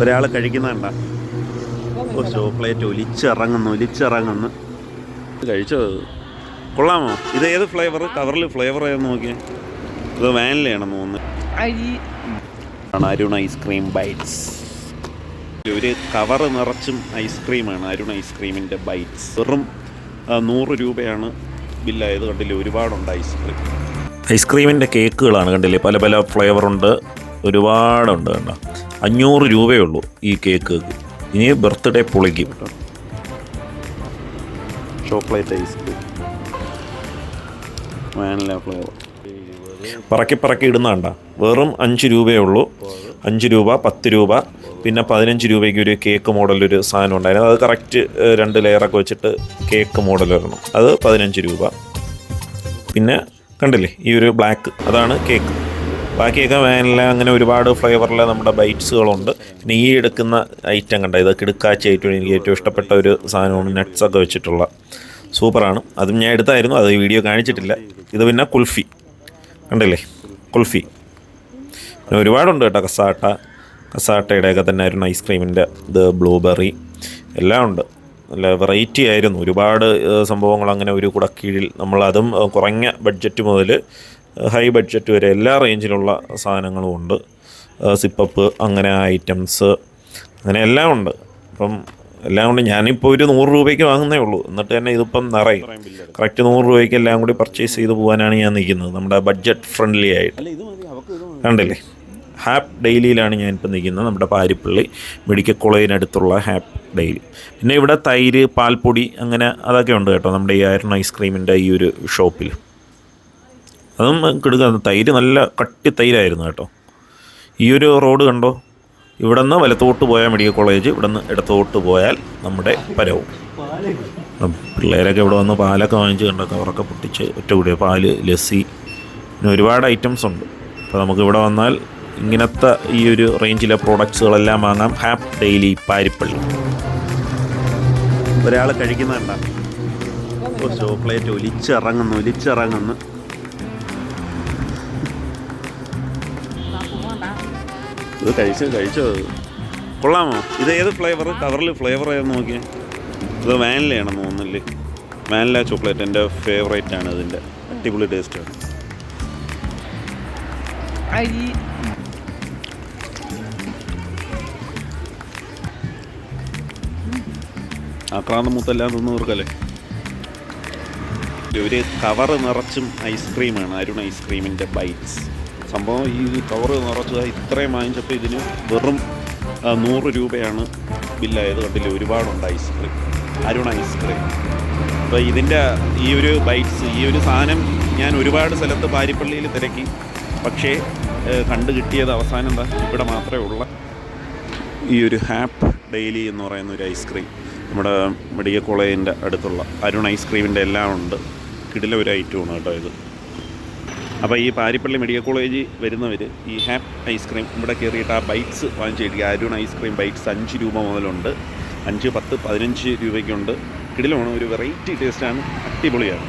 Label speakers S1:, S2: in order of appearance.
S1: ഒരാൾ കഴിക്കുന്നുണ്ട ഓ ചോക്ലേറ്റ് ഒലിച്ചിറങ്ങുന്നു ഒലിച്ചിറങ്ങുന്നു. ഇത്? കഴിച്ചോ കൊള്ളാമോ? ഇത് ഏത് ഫ്ലേവർ കവറിൽ ഫ്ലേവർ ഏതെന്ന് നോക്കിയേ. ഇത് വാനിലയാണെന്ന് തോന്നുന്നു. Arun ice cream bites. ഒരു കവർ നിറച്ചും ഐസ്ക്രീമാണ് അരുൺ ഐസ്ക്രീമിന്റെ ബൈറ്റ്സ്. വെറും നൂറ് രൂപയാണ് ബില്ലായത് കണ്ടില്ലേ? ഒരുപാടുണ്ട് ഐസ്ക്രീം
S2: ഐസ്ക്രീമിന്റെ കേക്കുകളാണ് കണ്ടില്ലേ? പല പല ഫ്ലേവറുണ്ട്. ഒരുപാടുണ്ട് കണ്ടോ അഞ്ഞൂറ് രൂപയേ ഉള്ളൂ ഈ കേക്ക്. ഇനി ബർത്ത്ഡേ പൊളിക്കും.
S1: Chocolate ice cream vanilla flavour.
S2: പറക്കി പറക്കി ഇടുന്നണ്ട വെറും അഞ്ച് രൂപയേ ഉള്ളൂ. അഞ്ച് രൂപ പത്ത് രൂപ പിന്നെ പതിനഞ്ച് രൂപയ്ക്ക് ഒരു കേക്ക് മോഡൽ ഒരു സാധനം ഉണ്ടായിരുന്നു. അത് കറക്റ്റ് രണ്ട് ലെയറൊക്കെ വെച്ചിട്ട് കേക്ക് മോഡൽ വരണം. അത് പതിനഞ്ച് രൂപ. പിന്നെ കണ്ടില്ലേ ഈ ഒരു ബ്ലാക്ക് അതാണ് കേക്ക്. ബാക്കിയൊക്കെ വാനില അങ്ങനെ ഒരുപാട് ഫ്ലേവറിലെ നമ്മുടെ ബൈറ്റ്സുകളുണ്ട്. പിന്നെ ഈ എടുക്കുന്ന ഐറ്റം കണ്ട? ഇത് കിടുക്കാച്ചി ഏറ്റവും എനിക്ക് ഏറ്റവും ഇഷ്ടപ്പെട്ട ഒരു സാധനമാണ് ഒക്കെ വെച്ചിട്ടുള്ള. സൂപ്പറാണ്. അതും ഞാൻ എടുത്തായിരുന്നു. അത് വീഡിയോ കാണിച്ചിട്ടില്ല. ഇത് പിന്നെ കുൽഫി. കണ്ടില്ലേ? കുൽഫി. പിന്നെ ഒരുപാടുണ്ട് കേട്ടോ. കസാട്ട. കസാട്ടയുടെയൊക്കെ തന്നെ ആയിരുന്നു ഐസ്ക്രീമിന്റെ ഇത് ബ്ലൂബെറി. എല്ലാം ഉണ്ട്. നല്ല വെറൈറ്റി ആയിരുന്നു. ഒരുപാട് സംഭവങ്ങൾ അങ്ങനെ ഒരു കുടക്കീഴിൽ നമ്മളതും കുറഞ്ഞ ബഡ്ജറ്റ് മുതൽ ഹൈ ബഡ്ജറ്റ് വരെ എല്ലാ റേഞ്ചിലുള്ള സാധനങ്ങളും ഉണ്ട്. സിപ്പപ്പ് അങ്ങനെ ഐറ്റംസ് അങ്ങനെ എല്ലാം ഉണ്ട്. അപ്പം എല്ലാം കൊണ്ട് ഞാനിപ്പോൾ ഒരു നൂറ് രൂപയ്ക്ക് വാങ്ങുന്നേ ഉള്ളൂ. എന്നിട്ട് തന്നെ ഇതിപ്പം നിറയും. കറക്റ്റ് നൂറ് രൂപയ്ക്ക് എല്ലാം കൂടി പർച്ചേസ് ചെയ്ത് പോകാനാണ് ഞാൻ നിൽക്കുന്നത്. നമ്മുടെ ബഡ്ജറ്റ് ഫ്രണ്ട്ലി ആയിട്ട്. കണ്ടില്ലേ? ഹാപ്പ് ഡെയിലിയിലാണ് ഞാനിപ്പോൾ നിൽക്കുന്നത്. നമ്മുടെ പാരിപ്പള്ളി മെഡിക്കൽ കോളേജിനടുത്തുള്ള ഹാപ്പ് ഡെയിലി. പിന്നെ ഇവിടെ തൈര് പാൽപ്പൊടി അങ്ങനെ അതൊക്കെ ഉണ്ട് കേട്ടോ. നമ്മുടെ ഈ അയർൺ ഐസ്ക്രീമിന്റെ ഈ ഒരു ഷോപ്പിൽ. അതും കിടുക തൈര് നല്ല കട്ടി തൈരായിരുന്നു കേട്ടോ. ഈ ഒരു റോഡ് കണ്ടോ? ഇവിടെ നിന്ന് വലത്തോട്ട് പോയാൽ മെഡിക്കൽ കോളേജ് ഇവിടെ നിന്ന് ഇടത്തോട്ട് പോയാൽ നമ്മുടെ പരവും. പിള്ളേരൊക്കെ ഇവിടെ വന്ന് പാലൊക്കെ വാങ്ങിച്ച് കണ്ടോ കവറൊക്കെ പൊട്ടിച്ച് ഒറ്റ കൂടിയ. പാൽ ലസ്സി പിന്നെ ഒരുപാട് ഐറ്റംസ് ഉണ്ട്. അപ്പോൾ നമുക്ക് ഇവിടെ വന്നാൽ ഇങ്ങനത്തെ ഈ ഒരു റേഞ്ചിലെ പ്രോഡക്ട്സുകളെല്ലാം വാങ്ങാം. Hap Daily Parippally.
S1: ഒരാൾ കഴിക്കുന്നുണ്ടോ ചോക്ലേറ്റ് ഒലിച്ചിറങ്ങുന്നു ഒലിച്ചിറങ്ങുന്നു. ഇത് കഴിച്ചോ കഴിച്ചോ കൊള്ളാമോ? ഇത് ഏത് ഫ്ലേവർ കവറിൽ ഫ്ലേവർ ഏതെന്ന് നോക്കിയേ. ഇത് വാനിലയാണെന്ന് തോന്നുന്നില്ലേ വാനില ചോക്ലേറ്റ് എന്റെ ഫേവറേറ്റ് ആണ് ഇതിന്റെ അടിപൊളി ടേസ്റ്റാണ് ആക്രാന്തം മൂത്തെല്ലാം തിന്നവർക്കല്ലേ ഒരു കവറ് നിറച്ചും ഐസ്ക്രീമാണ് അരുൺ ഐസ്ക്രീമിന്റെ ബൈറ്റ്സ് സംഭവം ഈ കവർ നിറച്ച് ഇത്രയും വാങ്ങിച്ചപ്പോൾ ഇതിന് വെറും നൂറ് രൂപയാണ് ബില്ലായത് കണ്ടില്ല? ഒരുപാടുണ്ട് ഐസ്ക്രീം അരുൺ ഐസ്ക്രീം അപ്പോൾ ഇതിന്റെ ഈ ഒരു ബൈറ്റ്സ് ഈ ഒരു സാധനം ഞാൻ ഒരുപാട് സ്ഥലത്ത് പാരിപ്പള്ളിയിൽ തിരക്കി. പക്ഷേ കണ്ടു കിട്ടിയത് അവസാനം എന്താ? ഇവിടെ മാത്രമേ ഉള്ള. ഈ ഒരു ഹാപ്പ് ഡെയിലി എന്ന് പറയുന്ന ഒരു ഐസ്ക്രീം നമ്മുടെ മെഡിക്കൽ കോളേജിന്റെ അടുത്തുള്ള അരുൺ ഐസ്ക്രീമിന്റെ എല്ലാം ഉണ്ട്. കിടില ഒരു ഐറ്റമാണ് കേട്ടോ ഇത്. അപ്പോൾ ഈ പാരിപ്പള്ളി മെഡിക്കൽ കോളേജ് വരുന്നവർ ഈ ഹാപ്പ് ഐസ്ക്രീം ഇവിടെ കയറിയിട്ട് ആ ബൈറ്റ്സ് വാങ്ങിച്ചിരിക്കുക അരുൺ ഐസ്ക്രീം ബൈറ്റ്സ് അഞ്ച് രൂപ മുതലുണ്ട്. അഞ്ച് പത്ത് പതിനഞ്ച് രൂപയ്ക്കുണ്ട്. കിടിലമാണ് ഒരു വെറൈറ്റി ടേസ്റ്റാണ്. അടിപൊളിയാണ്.